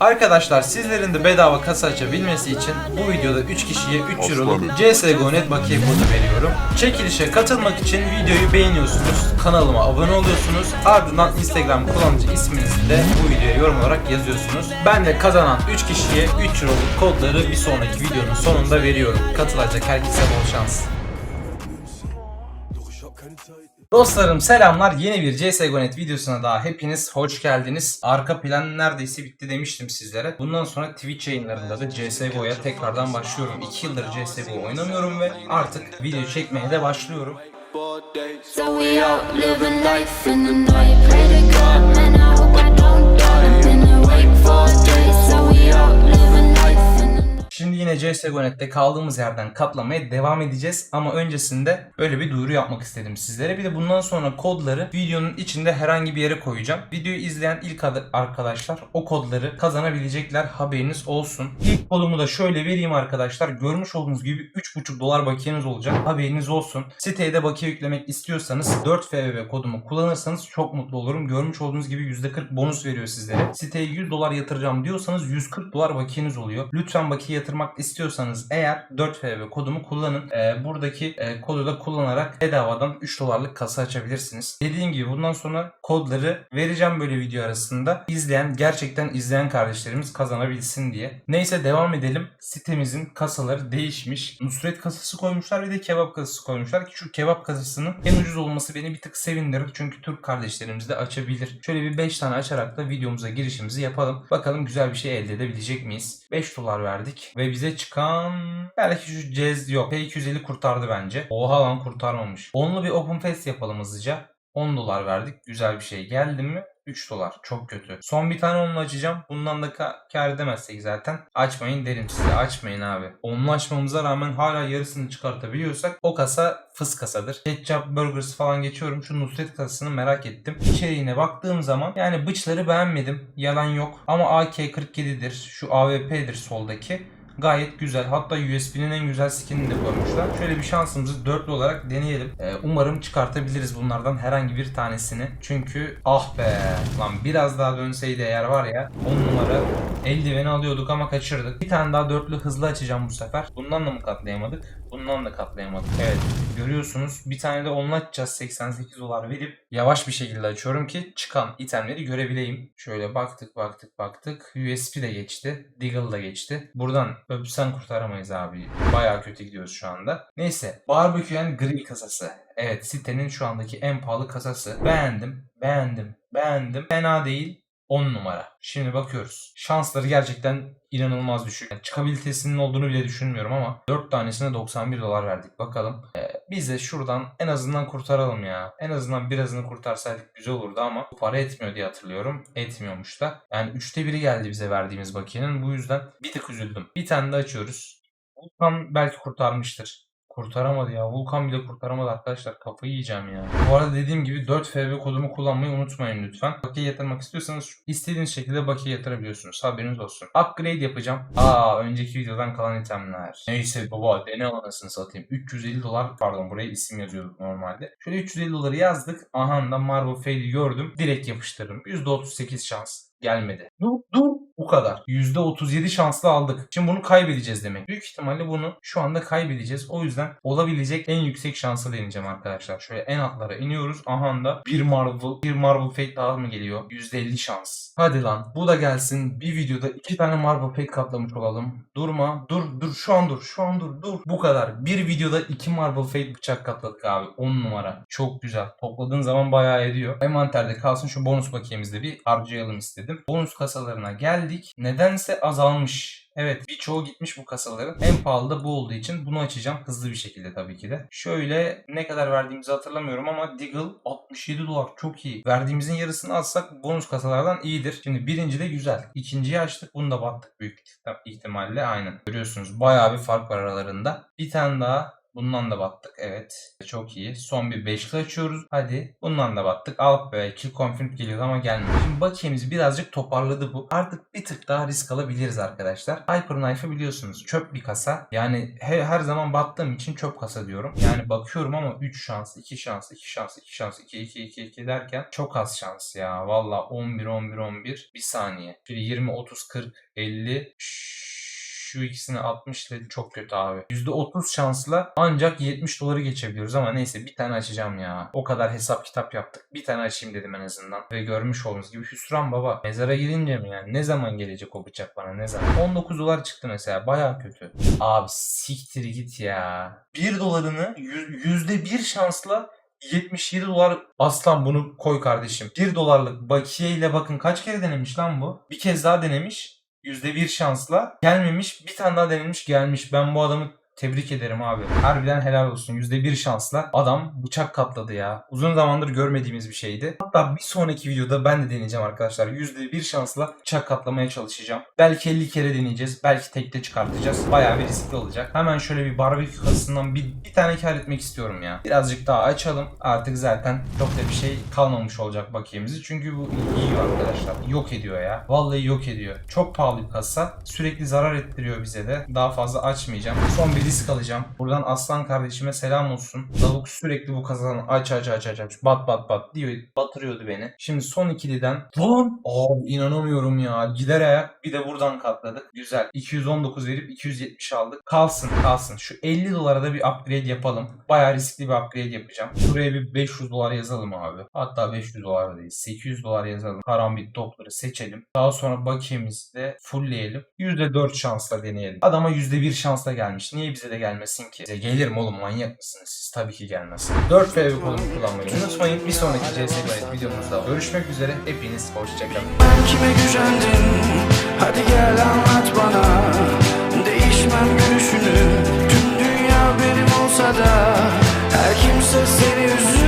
Arkadaşlar sizlerin de bedava kasa açabilmesi için bu videoda 3 kişiye 3 euroluk CSGO.net bakiye kodu veriyorum. Çekilişe katılmak için videoyu beğeniyorsunuz, kanalıma abone oluyorsunuz, ardından Instagram kullanıcı isminizi de bu videoya yorum olarak yazıyorsunuz. Ben de kazanan 3 kişiye 3 euroluk kodları bir sonraki videonun sonunda veriyorum. Katılacak herkese bol şans. Dostlarım selamlar. Yeni bir CSGO.net videosuna daha hepiniz hoş geldiniz. Arka plan neredeyse bitti demiştim sizlere. Bundan sonra Twitch yayınlarında da CSGO'ya tekrardan başlıyorum. 2 yıldır CSGO oynamıyorum ve artık video çekmeye de başlıyorum. CSGO.net'te kaldığımız yerden katlamaya devam edeceğiz. Ama öncesinde böyle bir duyuru yapmak istedim sizlere. Bir de bundan sonra kodları videonun içinde herhangi bir yere koyacağım. Videoyu izleyen ilk ad- arkadaşlar o kodları kazanabilecekler haberiniz olsun. İlk kodumu da şöyle vereyim arkadaşlar. Görmüş olduğunuz gibi 3,5 dolar bakiyeniz olacak. Haberiniz olsun. Siteye de bakiye yüklemek istiyorsanız 4 FBB kodumu kullanırsanız çok mutlu olurum. Görmüş olduğunuz gibi %40 bonus veriyor sizlere. Siteye 100 dolar yatıracağım diyorsanız 140 dolar bakiyeniz oluyor. Lütfen bakiye yatırmak istiyorsanız eğer 4 FB kodumu kullanın. Ee, buradaki e, kodu da kullanarak bedavadan 3 dolarlık kasa açabilirsiniz. Dediğim gibi bundan sonra kodları vereceğim böyle video arasında. İzleyen gerçekten izleyen kardeşlerimiz kazanabilsin diye. Neyse devam edelim. Sitemizin kasaları değişmiş. Nusret kasası koymuşlar bir de kebap kasası koymuşlar ki şu kebap kasasının en ucuz olması beni bir tık sevindirir. Çünkü Türk kardeşlerimiz de açabilir. Şöyle bir 5 tane açarak da videomuza girişimizi yapalım. Bakalım güzel bir şey elde edebilecek miyiz? 5 dolar verdik ve bize çıkan belki şu cez yok. P250 kurtardı bence. Oha lan kurtarmamış. Onlu bir open face yapalım hızlıca. 10 dolar verdik. Güzel bir şey geldi mi? 3 dolar. Çok kötü. Son bir tane onlu açacağım. Bundan da ka- kar edemezsek zaten açmayın derim size. Açmayın abi. Onlu açmamıza rağmen hala yarısını çıkartabiliyorsak o kasa fıs kasadır. Ketchup Burgers falan geçiyorum. Şu Nusret kasasını merak ettim. İçeriğine baktığım zaman yani bıçları beğenmedim. Yalan yok. Ama AK-47'dir. Şu AWP'dir soldaki. Gayet güzel. Hatta USB'nin en güzel skinini de koymuşlar. Şöyle bir şansımızı dörtlü olarak deneyelim. Ee, umarım çıkartabiliriz bunlardan herhangi bir tanesini. Çünkü ah be lan biraz daha dönseydi eğer var ya 10 numara eldiveni alıyorduk ama kaçırdık. Bir tane daha dörtlü hızlı açacağım bu sefer. Bundan da mı katlayamadık? Bundan da katlayamadık. Evet görüyorsunuz bir tane de onunla açacağız 88 dolar verip yavaş bir şekilde açıyorum ki çıkan itemleri görebileyim. Şöyle baktık baktık baktık. USB de geçti. Deagle da geçti. Buradan öpsen kurtaramayız abi. Bayağı kötü gidiyoruz şu anda. Neyse. Barbecue Grill kasası. Evet sitenin şu andaki en pahalı kasası. Beğendim. Beğendim. Beğendim. Fena değil. 10 numara. Şimdi bakıyoruz. Şansları gerçekten inanılmaz düşük. Yani çıkabilitesinin olduğunu bile düşünmüyorum ama 4 tanesine 91 dolar verdik. Bakalım. Ee, biz de şuradan en azından kurtaralım ya. En azından birazını kurtarsaydık güzel olurdu ama para etmiyor diye hatırlıyorum. Etmiyormuş da. Yani üçte biri geldi bize verdiğimiz bakiyenin. Bu yüzden bir tık üzüldüm. Bir tane de açıyoruz. Vulkan belki kurtarmıştır. Kurtaramadı ya. Vulkan bile kurtaramadı arkadaşlar. Kafayı yiyeceğim ya. Bu arada dediğim gibi 4 FB kodumu kullanmayı unutmayın lütfen. Bakiye yatırmak istiyorsanız istediğiniz şekilde bakiye yatırabiliyorsunuz. Haberiniz olsun. Upgrade yapacağım. Aa önceki videodan kalan itemler. Neyse baba dene anasını satayım. 350 dolar pardon buraya isim yazıyorduk normalde. Şöyle 350 doları yazdık. Aha da Marble Fade'i gördüm. Direkt yapıştırdım. %38 şans gelmedi. Dur dur. Bu kadar. %37 şansla aldık. Şimdi bunu kaybedeceğiz demek. Büyük ihtimalle bunu şu anda kaybedeceğiz. O yüzden olabilecek en yüksek şansı deneyeceğim arkadaşlar. Şöyle en altlara iniyoruz. Aha da bir Marvel, bir Marvel Fate daha mı geliyor? %50 şans. Hadi lan bu da gelsin. Bir videoda iki tane Marvel Fate katlamış olalım. Durma. Dur dur şu an dur. Şu an dur. Dur. Bu kadar. Bir videoda iki Marvel Fate bıçak katladık abi. 10 numara. Çok güzel. Topladığın zaman bayağı ediyor. Envanterde kalsın şu bonus bakiyemizde bir harcayalım istedim. Bonus kasalarına geldik. Nedense azalmış. Evet birçoğu gitmiş bu kasaların. En pahalı da bu olduğu için bunu açacağım hızlı bir şekilde tabii ki de. Şöyle ne kadar verdiğimizi hatırlamıyorum ama Deagle 67 dolar çok iyi. Verdiğimizin yarısını alsak bonus kasalardan iyidir. Şimdi birinci de güzel. İkinciyi açtık bunu da battık büyük ihtimalle aynen. Görüyorsunuz bayağı bir fark var aralarında. Bir tane daha Bundan da battık. Evet. Çok iyi. Son bir beşli açıyoruz. Hadi. Bundan da battık. Al be. Kill confirm geliyor ama gelmiyor. Şimdi bakiyemizi birazcık toparladı bu. Artık bir tık daha risk alabiliriz arkadaşlar. Hyperknife'ı biliyorsunuz. Çöp bir kasa. Yani her, her zaman battığım için çöp kasa diyorum. Yani bakıyorum ama 3 şans, 2 şans, 2 şans, 2 şans, 2 2 2 2 derken çok az şans ya. Valla 11 11 11 bir saniye. Şimdi 20 30 40 50 şu ikisini 60 dedi çok kötü abi. %30 şansla ancak 70 doları geçebiliyoruz ama neyse bir tane açacağım ya. O kadar hesap kitap yaptık. Bir tane açayım dedim en azından. Ve görmüş olduğunuz gibi hüsran baba. Mezara gidince mi yani? Ne zaman gelecek o bıçak bana ne zaman? 19 dolar çıktı mesela. Baya kötü. Abi siktir git ya. 1 dolarını yüz- %1 şansla 77 dolar aslan bunu koy kardeşim. 1 dolarlık bakiye ile bakın kaç kere denemiş lan bu? Bir kez daha denemiş. %1 şansla gelmemiş. Bir tane daha denemiş gelmiş. Ben bu adamı tebrik ederim abi. Harbiden helal olsun. %1 şansla adam bıçak katladı ya. Uzun zamandır görmediğimiz bir şeydi. Hatta bir sonraki videoda ben de deneyeceğim arkadaşlar. %1 şansla bıçak katlamaya çalışacağım. Belki 50 kere deneyeceğiz. Belki tekte çıkartacağız. Bayağı bir riskli olacak. Hemen şöyle bir barbekü kasasından bir, bir tane kar etmek istiyorum ya. Birazcık daha açalım. Artık zaten çok da bir şey kalmamış olacak bakiyemizi. Çünkü bu yiyor arkadaşlar. Yok ediyor ya. Vallahi yok ediyor. Çok pahalı bir kasa. Sürekli zarar ettiriyor bize de. Daha fazla açmayacağım. Son bir alacağım. Buradan Aslan kardeşime selam olsun. Lavuk sürekli bu kasadan aç aç aç aç aç. Bat bat bat diyor. Batırıyordu beni. Şimdi son ikiliden. Lan! Abi inanamıyorum ya. Gider ayak bir de buradan katladık. Güzel. 219 verip 270 aldık. Kalsın kalsın. Şu 50 dolara da bir upgrade yapalım. Bayağı riskli bir upgrade yapacağım. Buraya bir 500 dolar yazalım abi. Hatta 500 dolar değil. 800 dolar yazalım. Karambit topları seçelim. Daha sonra bakiyemizi de fullleyelim. %4 şansla deneyelim. Adama %1 şansla gelmiş. Niye bize de gelmesin ki? Bize gelir mi oğlum manyak mısınız siz? Tabii ki gelmez. 4 ve kolumu kullanmayı unutmayın. Bir sonraki CS Gayet videomuzda görüşmek üzere. Hepiniz hoşçakalın. Ben kime gücendin? Hadi gel anlat bana. Değişmem görüşünü. Tüm dünya benim olsa da her kimse seni üzülür.